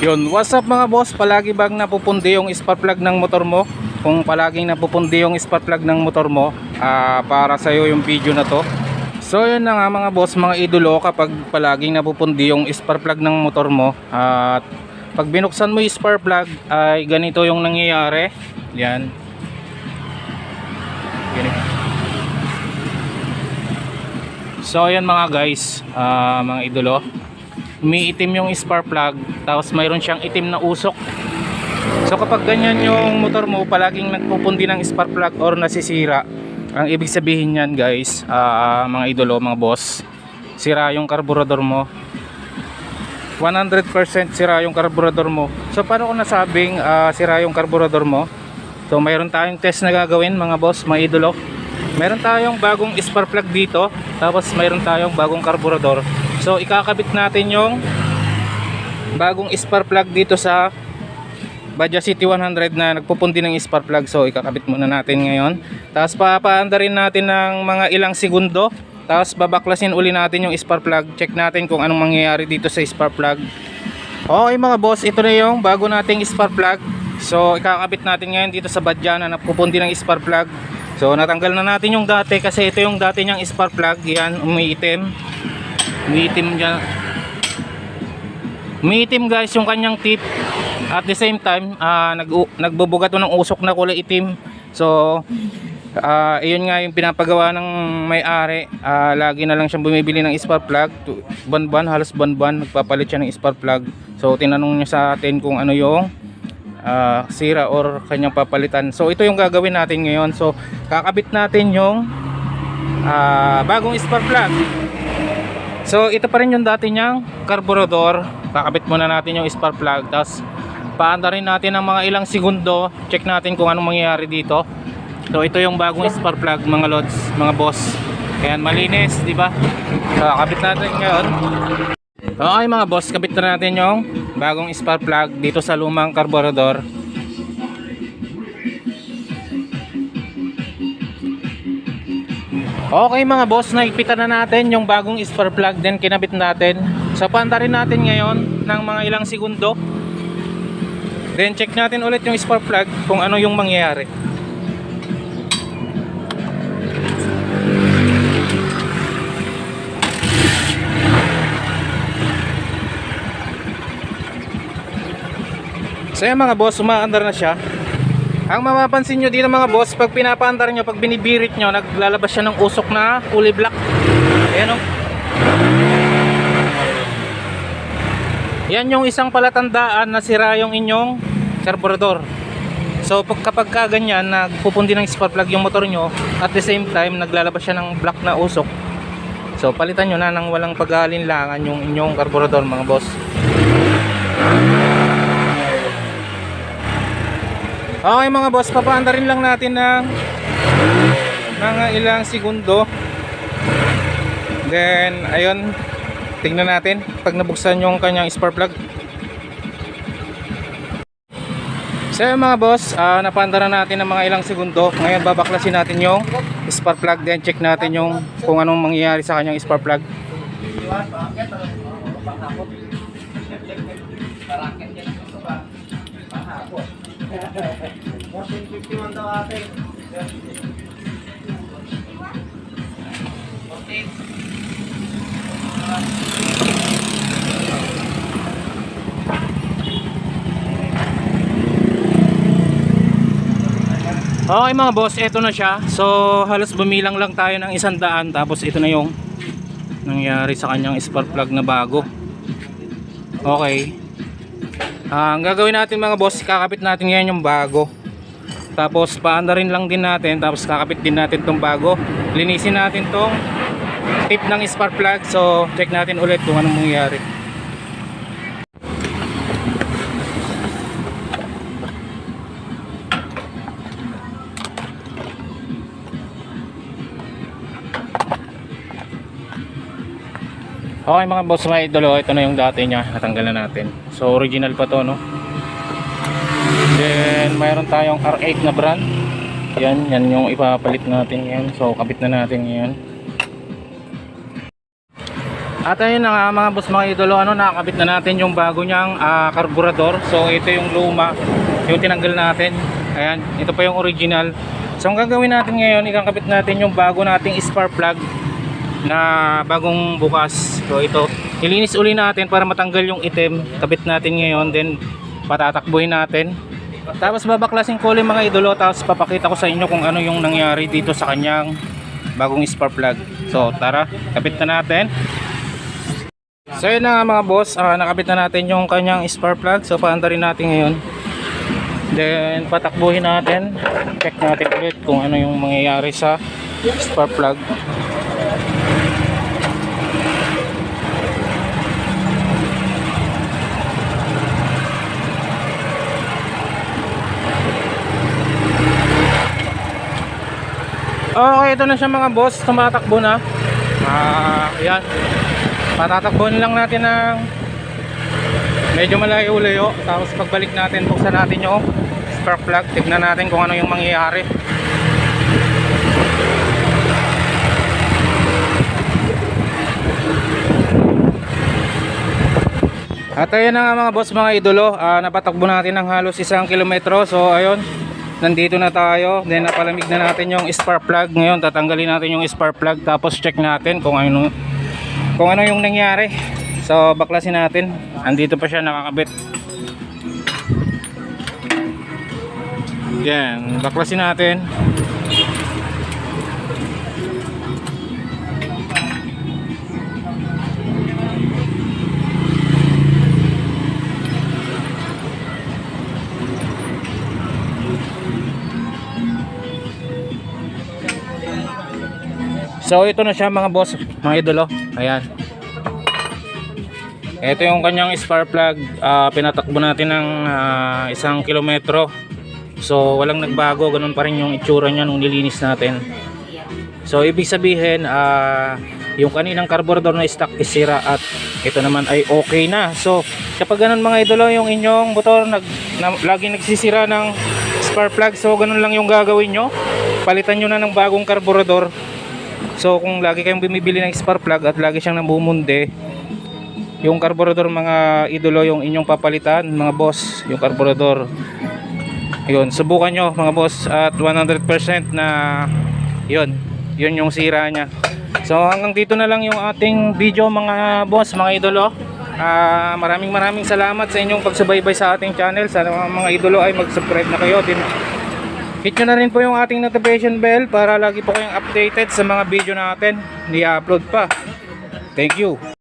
Yun, what's up mga boss? Palagi bang napupundi yung spark plug ng motor mo? Kung palaging napupundi yung spark plug ng motor mo, ah, para sa iyo yung video na to. So yun na nga mga boss, mga idolo kapag palaging napupundi yung spark plug ng motor mo at pag binuksan mo yung spark plug ay ganito yung nangyayari. Yan. Ganito. So ayan mga guys, ah, mga idolo umiitim yung spark plug tapos mayroon siyang itim na usok. So kapag ganyan yung motor mo palaging nagpupundi ng spark plug or nasisira ang ibig sabihin yan guys ah, mga idolo mga boss sira yung karburador mo. 100% sira yung karburador mo. So paano ko nasabing ah, sira yung karburador mo? So mayroon tayong test na gagawin mga boss mga idolo. Meron tayong bagong spark plug dito tapos mayroon tayong bagong karburador so ikakabit natin yung bagong spark plug dito sa Badja City 100 na nagpupundi ng spark plug. So ikakabit muna natin ngayon. Tapos papaanda rin natin ng mga ilang segundo. Tapos babaklasin uli natin yung spark plug. Check natin kung anong mangyayari dito sa spark plug. Okay mga boss ito na yung bago nating spark plug. So ikakabit natin ngayon dito sa Badja na nagpupundi ng spark plug. So natanggal na natin yung dati kasi ito yung dati niyang spark plug. Yan, umiitim. Umiitim niya. Umiitim guys yung kanyang tip. At the same time, ah, nag nagbubugat ng usok na kulay itim. So ah iyon nga yung pinapagawa ng may-ari. Ah, lagi na lang siyang bumibili ng spark plug. Buwan-buwan, halos buwan-buwan nagpapalit siya ng spark plug. So tinanong niya sa atin kung ano yung ah, sira or kanyang papalitan. So ito yung gagawin natin ngayon. So kakabit natin yung ah, bagong spark plug. So ito pa rin yung dati niyang carburetor. Kakabit muna natin yung spark plug. Tapos paanda rin natin ng mga ilang segundo. Check natin kung anong mangyayari dito. So ito yung bagong spark plug mga lods, mga boss. Ayan malinis, di ba? So kakabit natin ngayon. Okay mga boss, kabit na natin yung bagong spark plug dito sa lumang carburetor. Okay mga boss, naigpitan na natin yung bagong spark plug din kinabit natin. So panda rin natin ngayon ng mga ilang segundo. Then check natin ulit yung spark plug kung ano yung mangyayari. So yan mga boss, umaandar na siya. Ang mapapansin nyo dito mga boss, pag pinapaandar nyo, pag binibirit nyo, naglalabas siya ng usok na kulay black. Ayan o. Yan yung isang palatandaan na sira yung inyong carburetor. So pag kapag ka ganyan, nagpupundi ng spark plug yung motor nyo, at the same time, naglalabas siya ng black na usok. So palitan nyo na ng walang pag-aalinlangan yung inyong carburetor mga boss. Okay mga boss, papaanda rin lang natin ng mga ilang segundo. Then, ayun, tingnan natin pag nabuksan yung kanyang spark plug. So yun mga boss, uh, napaanda na natin ng mga ilang segundo. Ngayon babaklasin natin yung spark plug. Then check natin yung kung anong mangyayari sa kanyang spark plug. Okay mga boss, eto na siya. So halos bumilang lang tayo ng isang daan tapos ito na yung nangyari sa kanyang spark plug na bago. Okay. Ah, ang gagawin natin mga boss, kakapit natin ngayon yung bago. Tapos paanda rin lang din natin, tapos kakapit din natin tong bago. Linisin natin tong tip ng spark plug. So check natin ulit kung anong mangyayari. Okay mga boss mga idolo, ito na yung dati niya, natanggal na natin. So original pa to no. Then mayroon tayong R8 na brand. Yan, yan yung ipapalit natin yan. So kabit na natin yan. At ayun na nga mga boss mga idolo, ano, nakakabit na natin yung bago niyang ah, karburador. So ito yung luma, yung tinanggal natin. Ayan, ito pa yung original. So ang gagawin natin ngayon, ikakabit natin yung bago nating spark plug na bagong bukas. So ito, ilinis uli natin para matanggal yung itim. Kabit natin ngayon, then patatakbuhin natin. Tapos babaklasin ko ulit mga idolo, tapos papakita ko sa inyo kung ano yung nangyari dito sa kanyang bagong spark plug. So tara, kabit na natin. So yun na nga mga boss, ah, nakabit na natin yung kanyang spark plug. So paanda rin natin ngayon. Then patakbuhin natin. Check natin ulit kung ano yung mangyayari sa spark plug. Okay, ito na siya mga boss. Tumatakbo na. Ah, yan. Patatakbuhan lang natin ng medyo malayo-layo. Tapos pagbalik natin, buksan natin yung spark plug. Tignan natin kung ano yung mangyayari. At ayun na nga mga boss, mga idolo. Ah, napatakbo natin ng halos isang kilometro. So ayun, nandito na tayo. Then napalamig na natin yung spark plug. Ngayon, tatanggalin natin yung spark plug. Tapos check natin kung ano kung ano yung nangyari so baklasin natin andito pa siya nakakabit yan baklasin natin So ito na siya mga boss, mga idolo. Ayan. Ito yung kanyang spark plug. Ah, pinatakbo natin ng ah, isang kilometro. So walang nagbago, ganun pa rin yung itsura niya nung nilinis natin. So ibig sabihin, ah, yung kaninang carburetor na stock is sira at ito naman ay okay na. So kapag ganun mga idolo, yung inyong motor nag, na, lagi nagsisira ng spark plug, so ganun lang yung gagawin nyo. Palitan nyo na ng bagong carburetor So kung lagi kayong bumibili ng spark plug at lagi siyang namumundi, yung carburetor mga idolo yung inyong papalitan, mga boss, yung carburetor. Yun, subukan nyo mga boss at 100% na yun, yun yung sira niya. So hanggang dito na lang yung ating video mga boss, mga idolo. Ah, maraming maraming salamat sa inyong pagsubaybay sa ating channel. Sana mga, mga idolo ay mag-subscribe na kayo din Hit nyo na rin po yung ating notification bell para lagi po kayong updated sa mga video natin. Ni-upload pa. Thank you.